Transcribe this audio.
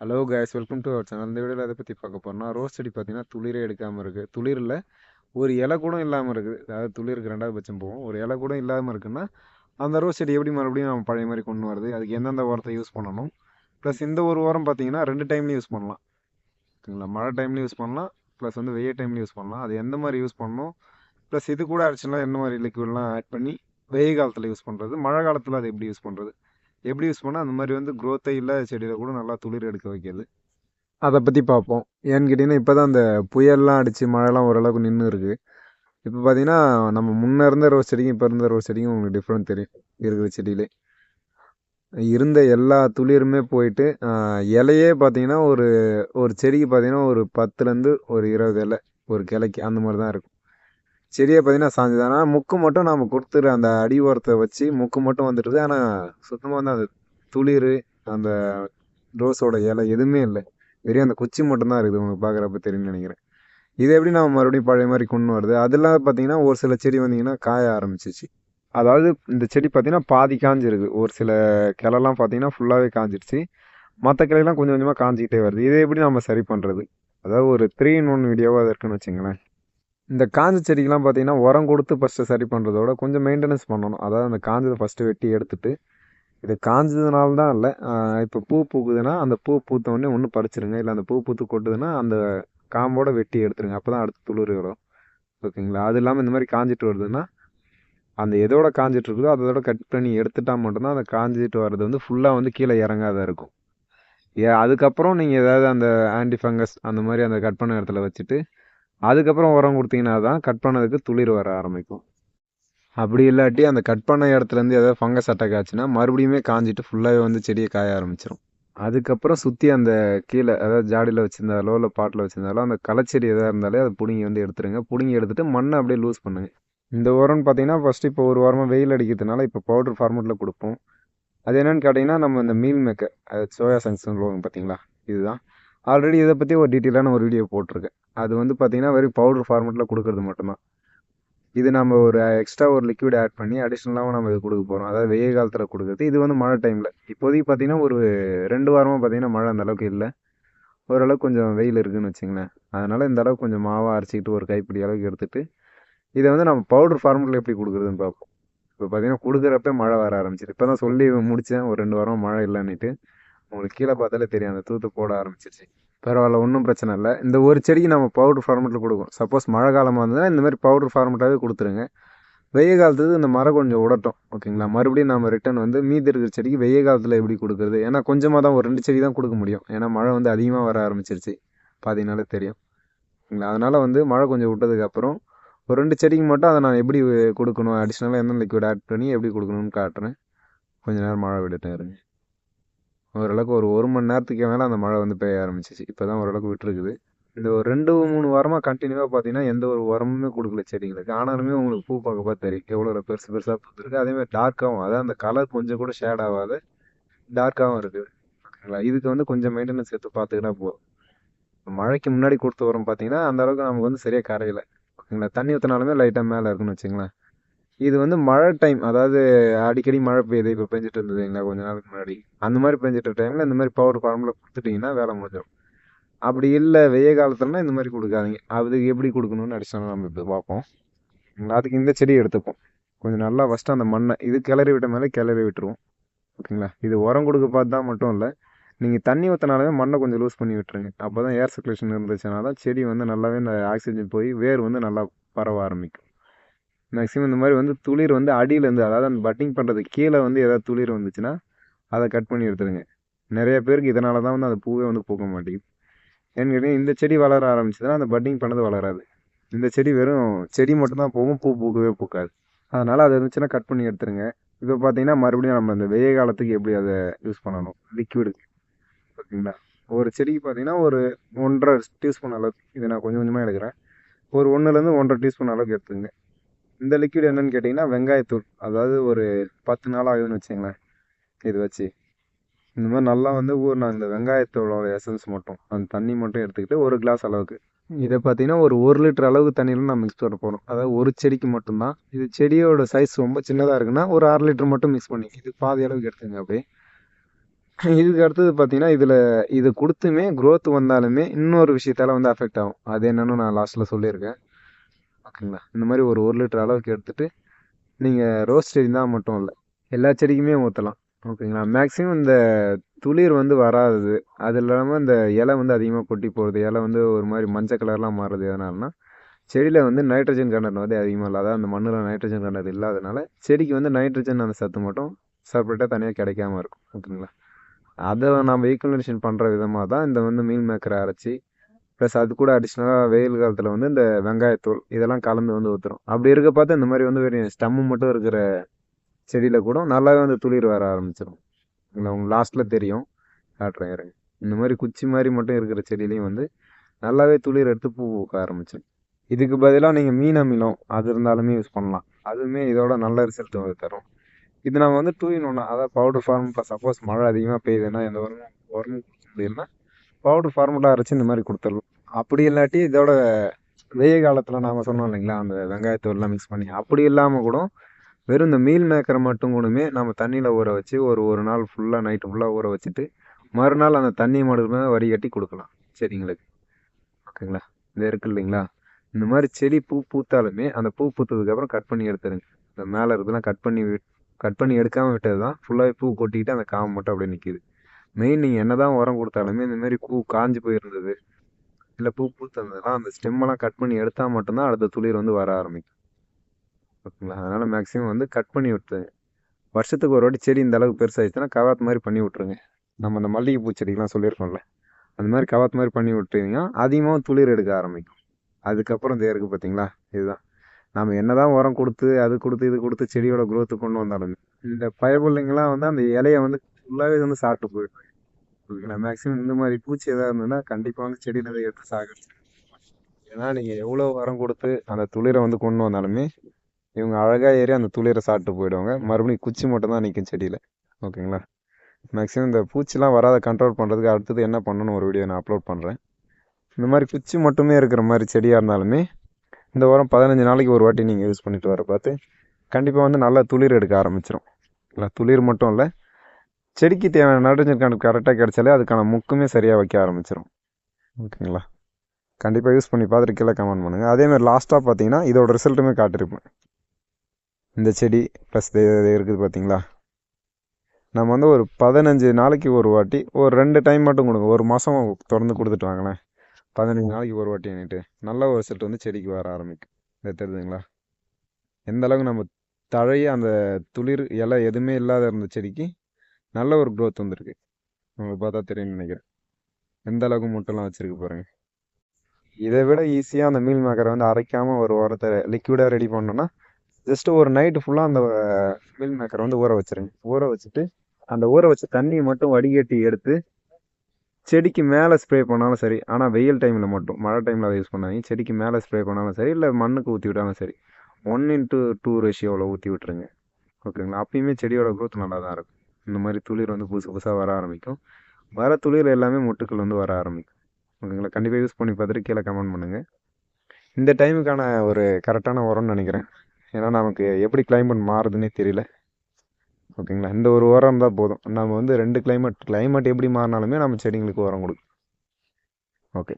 Hello guys welcome to our channel இந்த வீடியோவில் அதை பற்றி பார்க்க போகிறோம்னா ரோஸ் செடி பார்த்தீங்கன்னா துளிரே எடுக்காமல் இருக்குது துளிரில் ஒரு இலை கூட இல்லாமல் இருக்குது அதாவது துளிருக்கு ரெண்டாவது பட்சம் போகும். ஒரு இலை கூட இல்லாமல் இருக்குன்னா அந்த ரோஸ் செடி எப்படி மறுபடியும் நம்ம பழைய மாதிரி கொண்டு வருது அதுக்கு எந்தெந்த உரத்தை யூஸ் பண்ணணும்? ப்ளஸ் இந்த ஒரு உரம் பார்த்தீங்கன்னா ரெண்டு டைம்லையும் யூஸ் பண்ணலாம். ஓகேங்களா மழை டைம்லையும் யூஸ் பண்ணலாம். ப்ளஸ் வந்து வெயில் டைம்லையும் யூஸ் பண்ணலாம். அது எந்த மாதிரி யூஸ் பண்ணணும்? ப்ளஸ் இது கூட அடிச்சுலாம் என்ன மாதிரி லிக்விட்லாம் ஆட் பண்ணி வெயில் காலத்தில் யூஸ் பண்ணுறது மழை காலத்தில் அது எப்படி யூஸ் பண்ணுறது எப்படி யூஸ் பண்ணால் அந்த மாதிரி வந்து க்ரோத்தே இல்லாத செடியில் கூட நல்லா துளிர் எடுக்க வைக்கிறது. அதை பற்றி பார்ப்போம். ஏன்னு கேட்டிங்கன்னா இப்போ தான் அந்த புயல்லாம் அடித்து மழைலாம் ஓரளவுக்கு நின்று இருக்குது இப்போ பார்த்தீங்கன்னா நம்ம முன்னே இருந்த ரோஸ் செடிக்கும் இப்போ இருந்த ரோஸ் செடிக்கும் உங்களுக்கு டிஃப்ரெண்ட் தெரியும். இருக்கிற செடியிலே. இருந்த எல்லா துளிருமே போயிட்டு இலையே பார்த்தீங்கன்னா ஒரு ஒரு செடிக்கு பார்த்தீங்கன்னா ஒரு பத்துலேருந்து ஒரு இருபது இலை ஒரு கிளைக்கு அந்த மாதிரி தான் இருக்கும். செடியை பார்த்தீங்கன்னா சாஞ்சுது. ஆனால் முக்கு மட்டும் நாம் கொடுத்துரு அந்த அடி ஓரத்தை வச்சு முக்கு மட்டும் வந்துடுது. ஆனால் சுத்தமாக வந்து அந்த துளிர் அந்த ரோஸோட இலை எதுவுமே இல்லை. வெறும் அந்த குச்சி மட்டும்தான் இருக்குது. உங்களுக்கு பார்க்குறப்ப தெரியும்னு நினைக்கிறேன். இது எப்படி நம்ம மறுபடியும் பழைய மாதிரி கொண்டு வருது? அதெல்லாம் பார்த்தீங்கன்னா ஒரு சில செடி வந்தீங்கன்னா காய ஆரம்பிச்சிச்சு. அதாவது இந்த செடி பார்த்திங்கன்னா பாதி காஞ்சிருக்கு. ஒரு சில கிளலாம் பார்த்தீங்கன்னா ஃபுல்லாகவே காஞ்சிடுச்சு. மற்ற கிளையெல்லாம் கொஞ்சம் கொஞ்சமாக காஞ்சிக்கிட்டே வருது. இதை எப்படி நம்ம சரி பண்ணுறது அதாவது ஒரு த்ரீ இன் ஒன் வீடியோவாக அது இருக்குன்னு வச்சுங்களேன். இந்த காஞ்ச செடிக்கெலாம் பார்த்தீங்கன்னா உரம் கொடுத்து ஃபஸ்ட்டு சரி பண்ணுறதோட கொஞ்சம் மெயின்டெனன்ஸ் பண்ணணும். அதாவது அந்த காஞ்சதை ஃபஸ்ட்டு வெட்டி எடுத்துட்டு இது காஞ்சதுனால தான் இல்லை இப்போ பூ பூக்குதுன்னா அந்த பூ பூத்த உடனே ஒன்று பறிச்சிருங்க. இல்லை அந்த பூ பூத்து கொட்டுதுன்னா அந்த காம்போட வெட்டி எடுத்துருங்க. அப்போ தான் அடுத்து துளிர் வரும். ஓகேங்களா? அது இல்லாமல் இந்த மாதிரி காஞ்சிட்டு வருதுன்னா அந்த எதோட காஞ்சிட்டு இருக்குதோ அதோட கட் பண்ணி எடுத்துட்டால் மட்டும்தான் அந்த காஞ்சிட்டு வர்றது வந்து ஃபுல்லாக வந்து கீழே இறங்காத இருக்கும். ஏ அதுக்கப்புறம் நீங்கள் ஏதாவது அந்த ஆன்டி ஃபங்கஸ் அந்த மாதிரி அந்த கட் பண்ண இடத்துல வச்சுட்டு அதுக்கப்புறம் உரம் கொடுத்தீங்கன்னா தான் கட் பண்ணதுக்கு துளிர் வர ஆரம்பிக்கும். அப்படி இல்லாட்டி அந்த கட் பண்ண இடத்துலேருந்து ஏதாவது ஃபங்கஸ் அட்டாக் ஆச்சுன்னா மறுபடியுமே காஞ்சிட்டு ஃபுல்லாகவே வந்து செடியை காய ஆரம்பிச்சிடும் அதுக்கப்புறம் சுற்றி அந்த கீழே அதாவது ஜாடியில் வச்சுருந்தாலோ இல்லை பாட்டில் வச்சுருந்தாலோ அந்த களைச்செடி எதாக இருந்தாலே அதை பிடுங்கி வந்து எடுத்துருங்க. பிடுங்கி எடுத்துட்டு மண்ணை அப்படியே லூஸ் பண்ணுங்க. இந்த உரம்னு பார்த்தீங்கன்னா ஃபஸ்ட்டு இப்போ ஒரு வாரமாக வெயில் அடிக்கிறதுனால இப்போ பவுடர் ஃபார்மேட்டில் கொடுப்போம். அது என்னென்னு கேட்டிங்கன்னா நம்ம இந்த மீல் மேக்கர் அது சோயா சங்ஸ் சொல்லுவாங்க பார்த்தீங்களா இதுதான். ஆல்ரெடி இதை பற்றி ஒரு டீட்டெயிலான ஒரு வீடியோ போட்டிருக்கேன். அது வந்து பார்த்தீங்கன்னா வெறும் பவுடர் ஃபார்மெட்டில் கொடுக்கறது மட்டும்தான். இது நம்ம ஒரு எக்ஸ்ட்ரா ஒரு லிக்விட் ஆட் பண்ணி அடிஷ்னலாகவும் நம்ம இது கொடுக்க போகிறோம் அதாவது வெயில் காலத்தில் கொடுக்குறது. இது வந்து மழை டைமில் இப்போதைக்கு பார்த்தீங்கன்னா ஒரு ரெண்டு வாரமாக பார்த்தீங்கன்னா மழை அந்தளவுக்கு இல்லை. ஓரளவுக்கு கொஞ்சம் வெயில் இருக்குதுன்னு வச்சுங்களேன். அதனால் இந்த அளவுக்கு கொஞ்சம் மாவாக அரைச்சிக்கிட்டு ஒரு கைப்பிடி அளவுக்கு எடுத்துகிட்டு இதை வந்து நம்ம பவுடர் ஃபார்மெட்டில் எப்படி கொடுக்குறதுன்னு பார்ப்போம். இப்போ பார்த்தீங்கன்னா கொடுக்குறப்ப மழை வர ஆரம்பிச்சிது இப்போ தான் சொல்லி முடித்தேன் ஒரு ரெண்டு வாரம் மழை இல்லைன்னுட்டு. உங்களுக்கு கீழே பார்த்தாலே தெரியும். அந்த தூத்து போட ஆரம்பிச்சிருச்சு. பரவாயில்ல ஒன்றும் பிரச்சனை இல்லை. இந்த ஒரு செடிக்கு நம்ம பவுடர் ஃபார்மெட்டில் கொடுக்கும் சப்போஸ் மழை காலமாக இருந்ததுன்னா இந்த மாதிரி பவுடர் ஃபார்மெட்டாகவே கொடுத்துருங்க. வெய்ய காலத்துக்கு இந்த மரம் கொஞ்சம் உடட்டும். ஓகேங்களா? மறுபடியும் நம்ம ரிட்டன் வந்து மீதி இருக்கிற செடிக்கு வெய்ய காலத்தில் எப்படி கொடுக்குறது? ஏன்னா கொஞ்சமாக தான் ஒரு ரெண்டு செடி தான் கொடுக்க முடியும். ஏன்னா மழை வந்து அதிகமாக வர ஆரம்பிச்சிருச்சு. பார்த்தீங்கனாலே தெரியும். ஓகேங்களா? அதனால் வந்து மழை கொஞ்சம் விட்டதுக்கப்புறம் ஒரு ரெண்டு செடிக்கு மட்டும் அதை நான் எப்படி கொடுக்கணும்? அடிஷ்னலாக என்ன லிக்விட் ஆட் பண்ணி எப்படி கொடுக்கணும்னு காட்டுறேன். கொஞ்ச நேரம் மழை விட்டுட்டேன் இருங்க. ஓரளவுக்கு ஒரு ஒரு மணி நேரத்துக்கு மேலே அந்த மழை வந்து பெய்ய ஆரம்பிச்சிச்சு. இப்போ தான் ஓரளவுக்கு விட்டுருக்குது. இந்த ஒரு ரெண்டு மூணு வாரமாக கண்டினியூவாக பார்த்தீங்கன்னா எந்த ஒரு உரமுமே கொடுக்கல செடிங்களுக்கு. ஆனாலுமே உங்களுக்கு பூ பார்க்க பார்த்து தெரியும். எவ்வளோ பெருசு பெருசாக பூத்துருக்கு. அதேமாதிரி டார்க்காகவும் அதான் அந்த கலர் கொஞ்சம் கூட ஷேட் ஆகாத டார்க்காகவும் இருக்குது ஓகேங்களா இதுக்கு வந்து கொஞ்சம் மெயின்டெனன்ஸ் எடுத்து பார்த்துக்கிட்டா போதும். மழைக்கு முன்னாடி கொடுத்த உரம் பார்த்தீங்கன்னா அந்த அளவுக்கு நமக்கு வந்து சரியாக கரையலை. ஓகேங்களா தண்ணி ஊற்றினாலுமே லைட்டாக மேலே இருக்குன்னு வச்சுங்களேன் இது வந்து மழை டைம் அதாவது அடிக்கடி மழை பெய்யுது. இப்போ பெஞ்சிட்டு இருந்ததுங்களா கொஞ்ச நாளுக்கு முன்னாடி. அந்த மாதிரி பெஞ்சிட்ட டைமில் இந்த மாதிரி பவர் ஃபார்மில் கொடுத்துட்டிங்கன்னா வேலை முடிஞ்சிடும். அப்படி இல்லை வெய்ய காலத்துலனா இந்த மாதிரி கொடுக்காதீங்க. அதுக்கு எப்படி கொடுக்கணும்னு அடிஷனலாக நம்ம இப்போ பார்ப்போம். அதுக்கு இந்த செடி எடுத்துப்போம். கொஞ்சம் நல்லா ஃபஸ்ட்டு அந்த மண்ணை இது கிளறி விட்ட மேலே கிளறி விட்டுருவோம். ஓகேங்களா? இது உரம் கொடுக்க பார்த்தா மட்டும் இல்லை நீங்கள் தண்ணி ஊற்றினாலுமே மண்ணை கொஞ்சம் லூஸ் பண்ணி விட்டுருங்க. அப்போ தான் ஏர் சர்க்குலேஷன் இருந்துச்சுன்னா தான் செடி வந்து நல்லாவே ஆக்சிஜன் போய் வேர் வந்து நல்லா பரவ ஆரம்பிக்கும். மேக்ஸிமம் இந்த மாதிரி வந்து துளிர் வந்து அடியிலேருந்து அதாவது அந்த பட்டிங் பண்ணுறது கீழே வந்து ஏதாவது துளிர் வந்துச்சுன்னா அதை கட் பண்ணி எடுத்துருங்க. நிறைய பேருக்கு இதனால தான் வந்து அந்த பூவே வந்து பூக்க மாட்டேங்குது. ஏன்னு கேட்டிங்கன்னா இந்த செடி வளர ஆரம்பிச்சதுன்னா அந்த பட்டிங் பண்ணது வளராது. இந்த செடி வெறும் செடி மட்டும்தான் போகும் பூ பூக்கவே பூக்காது. அதனால் அது இருந்துச்சுன்னா கட் பண்ணி எடுத்துருங்க. இப்போ பார்த்தீங்கன்னா மறுபடியும் நம்ம இந்த வெய்ய காலத்துக்கு எப்படி அதை யூஸ் பண்ணணும்? லிக்விடு ஓகேங்களா ஒரு செடிக்கு பார்த்தீங்கன்னா ஒரு ஒன்றரை டீஸ்பூன் அளவுக்கு இதை நான் கொஞ்சம் கொஞ்சமாக எடுக்கிறேன். ஒரு ஒன்றுலேருந்து ஒன்றரை டீஸ்பூன் அளவுக்கு எடுத்துங்க. இந்த லிக்விட் என்னன்னு கேட்டிங்கன்னா வெங்காயத்தூள். அதாவது ஒரு பத்து நாள் ஆகுதுன்னு வச்சுங்களேன் இது வச்சு. இந்த மாதிரி நல்லா வந்து ஊறின இந்த வெங்காயத்தோட எசன்ஸ் மட்டும் அந்த தண்ணி மட்டும் எடுத்துக்கிட்டு ஒரு கிளாஸ் அளவுக்கு. இதை பார்த்தீங்கன்னா ஒரு ஒரு லிட்டர் அளவுக்கு தண்ணியில் நான் மிக்ஸ் பண்ண போகிறோம் அதாவது ஒரு செடிக்கு மட்டும்தான். இது செடியோட சைஸ் ரொம்ப சின்னதாக இருக்குன்னா ஒரு அரை லிட்டர் மட்டும் மிக்ஸ் பண்ணி. இது பாதி அளவுக்கு எடுத்துங்க அப்படியே. இதுக்கு அடுத்தது பார்த்தீங்கன்னா இதில் இது கொடுத்துமே க்ரோத் வந்தாலுமே இன்னொரு விஷயத்தால் வந்து அஃபெக்ட் ஆகும். அது என்னன்னு நான் லாஸ்ட்டில் சொல்லியிருக்கேன். ஓகேங்களா இந்த மாதிரி ஒரு ஒரு லிட்டர் அளவுக்கு எடுத்துட்டு நீங்கள் ரோஸ் செடி தான் மட்டும் இல்லை எல்லா செடிக்குமே ஊற்றலாம் ஓகேங்களா? மேக்ஸிமம் இந்த துளிர் வந்து வராது. அது இல்லாமல் இந்த இலை வந்து அதிகமாக கொட்டி போகிறது இலை வந்து ஒரு மாதிரி மஞ்சள் கலர்லாம் மாறுறது எதனாலனா செடியில் வந்து நைட்ரஜன் கண்டென்ட் வந்து அதிகமாக இல்லாத அந்த மண்ணில் நைட்ரஜன் கண்டென்ட் இல்லாதனால செடிக்கு வந்து நைட்ரஜன் அந்த சத்து மட்டும் செப்பரேட்டாக தனியாக கிடைக்காம இருக்கும். ஓகேங்களா? அதை நம்ம ஈக்குவலேஷன் பண்ணுற விதமாக தான் இந்த வந்து மீன் மேக்கரை அரைச்சி ப்ளஸ் அது கூட அடிஷ்னலாக வெயில் காலத்தில் வந்து இந்த வெங்காயத்தூள் இதெல்லாம் கலந்து வந்து ஊற்றுறோம் அப்படி இருக்க பார்த்து இந்த மாதிரி வந்து வெறும் ஸ்டம்மு மட்டும் இருக்கிற செடியில் கூட நல்லாவே வந்து துளிர் வர ஆரம்பிச்சிடும் இல்லை உங்களுக்கு லாஸ்ட்டில் தெரியும். காட்டுறேன் இருங்க. இந்த மாதிரி குச்சி மாதிரி மட்டும் இருக்கிற செடியிலையும் வந்து நல்லாவே துளிர் எடுத்து பூ பூக்க ஆரம்பிச்சிடும் இதுக்கு பதிலாக நீங்கள் மீன் அமிலம் அது இருந்தாலுமே யூஸ் பண்ணலாம். அதுவுமே இதோட நல்ல ரிசல்ட் வந்து தரும். இது நம்ம வந்து டூ இன் ஒன்று அதாவது பவுடர் ஃபார்ம் இப்போ சப்போஸ் மழை அதிகமாக பெய்யுதுன்னா எந்த உரமும் உரமும் கொடுக்க முடியலன்னா பவுடர் ஃபார்முலா அரைச்சி இந்த மாதிரி கொடுத்துடலாம். அப்படி இல்லாட்டி இதோட வெயில் காலத்தில் நாம் சொன்னோம் இல்லைங்களா அந்த வெங்காயத்தூள்லாம் மிக்ஸ் பண்ணி. அப்படி இல்லாமல் கூட வெறும் இந்த மீல் மேக்கரை மட்டும் கூடமே நம்ம தண்ணியில் ஊற வச்சு ஒரு ஒரு நாள் ஃபுல்லாக நைட்டு ஃபுல்லாக ஊற வச்சுட்டு மறுநாள் அந்த தண்ணி மட்டுமே வடிகட்டி கொடுக்கலாம். செடிங்களுக்கு ஓகேங்களா? இது இருக்கு இல்லைங்களா? இந்த மாதிரி செடி பூ பூத்தாலுமே அந்த பூ பூத்ததுக்கப்புறம் கட் பண்ணி எடுத்துருங்க. இந்த மேலே இருக்குதுலாம் கட் பண்ணி விட் கட் பண்ணி எடுக்காமல் விட்டது தான் ஃபுல்லாகவே பூ கொட்டிக்கிட்டு அந்த காம்பு மட்டும் அப்படியே நிற்கிது மெயின் நீங்கள் என்ன தான் உரம் கொடுத்தாலுமே இந்தமாரி பூ காஞ்சு போயிருந்தது. இல்லை பூ பூத்திருந்ததுன்னா அந்த ஸ்டெம்மெல்லாம் கட் பண்ணி எடுத்தால் மட்டும்தான் அடுத்த துளிர் வந்து வர ஆரம்பிக்கும். ஓகேங்களா? அதனால் மேக்ஸிமம் வந்து கட் பண்ணி விட்டுருங்க வருஷத்துக்கு ஒரு வாட்டி செடி இந்த அளவுக்கு பெருசாகிடுச்சுன்னா கவாத் மாதிரி பண்ணி விட்ருங்க நம்ம அந்த மல்லிகைப்பூ செடிக்கெலாம் சொல்லியிருக்கோம்ல. அந்த மாதிரி கவாத் மாதிரி பண்ணி விட்டுருந்தீங்கன்னா அதிகமாக துளிர் எடுக்க ஆரம்பிக்கும். அதுக்கப்புறம் தேருக்கு இருக்குது பார்த்தீங்களா இதுதான். நம்ம என்னதான் உரம் கொடுத்து அது கொடுத்து இது கொடுத்து செடியோட குரோத்து கொண்டு வந்தாலுமே இந்த பயபுள்ளைங்களாம் வந்து அந்த இலைய வந்து ஃபுல்லாகவே வந்து சாப்பிட்டு போயிடும். நான் மேக்ஸிமம் இந்த மாதிரி பூச்சி எதாவது இருந்ததுன்னா கண்டிப்பாக வந்து செடியில் அதை எடுத்து சாகடிச்சு ஏன்னா நீங்கள் எவ்வளோ உரம் கொடுத்து அந்த துளிரை வந்து கொண்டு வந்தாலுமே இவங்க அழகாக ஏறி அந்த துளிரை சாப்பிட்டு போயிடுவாங்க. மறுபடியும் குச்சி மட்டும் தான் நிற்கும் செடியில். ஓகேங்களா? மேக்ஸிமம் இந்த பூச்சிலாம் வராத கண்ட்ரோல் பண்ணுறதுக்கு அடுத்தது என்ன பண்ணணும்? ஒரு வீடியோ நான் அப்லோட் பண்ணுறேன் இந்த மாதிரி குச்சி மட்டுமே இருக்கிற மாதிரி செடியாக இருந்தாலுமே இந்த உரம் பதினஞ்சு நாளைக்கு ஒரு வாட்டி நீங்கள் யூஸ் பண்ணிட்டு வர பார்த்து கண்டிப்பாக வந்து நல்லா துளிர் எடுக்க ஆரம்பிச்சிடும் இல்லை துளிர் மட்டும் இல்லை செடிக்கு தேவையான நைட்ரஜன் கணக்கு கரெக்டாக கிடைச்சாலே அதுக்கான முக்குமே சரியாக வைக்க ஆரம்பிச்சிடும் ஓகேங்களா? கண்டிப்பாக யூஸ் பண்ணி பார்த்துட்டு கீழே கமெண்ட் பண்ணுங்கள் அதேமாதிரி லாஸ்ட்டாக பார்த்தீங்கன்னா இதோட ரிசல்ட்டுமே காட்டியிருப்பேன் இந்த செடி ப்ளஸ் இது இருக்குது பார்த்தீங்களா? நம்ம வந்து ஒரு பதினஞ்சு நாளைக்கு ஒரு வாட்டி ஒரு ரெண்டு டைம் மட்டும் கொடுங்க. ஒரு மாதம் தொடர்ந்து கொடுத்துட்டு வாங்களேன். பதினஞ்சு நாளைக்கு ஒரு வாட்டி என்கிட்ட நல்ல ஒரு ரிசல்ட் வந்து செடிக்கு வர ஆரம்பிக்கும். இது தெரியுதுங்களா எந்த அளவுக்கு நம்ம தழைய அந்த துளிர் இலை எதுவுமே இல்லாத இருந்த செடிக்கு நல்ல ஒரு க்ரோத் வந்திருக்கு. உங்களுக்கு பார்த்தா தெரியும்னு நினைக்கிறேன். எந்த அளவுக்கு முட்டைலாம் வச்சுருக்கு பாருங்கள் இதை விட ஈஸியாக அந்த மீல் மேக்கரை வந்து அரைக்காமல் ஒரு உரத்தை லிக்விடாக ரெடி பண்ணோன்னா ஜஸ்ட் ஒரு நைட்டு ஃபுல்லாக அந்த மீல் மேக்கரை வந்து ஊற வச்சிருங்க. ஊற வச்சுட்டு அந்த ஊற வச்ச தண்ணியை மட்டும் வடிகட்டி எடுத்து செடிக்கு மேலே ஸ்ப்ரே பண்ணாலும் சரி ஆனால் வெயில் டைமில் மட்டும் மழை டைமில் அதை யூஸ் பண்ணாதீங்க. செடிக்கு மேலே ஸ்ப்ரே பண்ணாலும் சரி இல்லை மண்ணுக்கு ஊற்றி விட்டாலும் சரி ஒன் இன்ட்டு டூ ரேஷியோவில் ஊற்றி விட்டுருங்க. ஓகேங்களா? அப்பயுமே செடியோட க்ரோத் நல்லா தான் இருக்கும். இந்த மாதிரி துளிர் வந்து புதுசு புதுசாக வர ஆரம்பிக்கும். வர துளிர் எல்லாமே மொட்டுக்கள் வந்து வர ஆரம்பிக்கும். ஓகேங்களா? கண்டிப்பாக யூஸ் பண்ணி பார்த்துட்டு கீழே கமெண்ட் பண்ணுங்கள் இந்த டைமுக்கான ஒரு கரெக்டான உரம்னு நினைக்கிறேன். ஏன்னா நமக்கு எப்படி கிளைமேட் மாறுதுன்னே தெரியல. ஓகேங்களா? இந்த ஒரு உரம் தான் போதும். நம்ம வந்து ரெண்டு கிளைமேட் கிளைமேட் எப்படி மாறினாலுமே நம்ம செடிங்களுக்கு உரம் கொடுக்கும் ஓகே.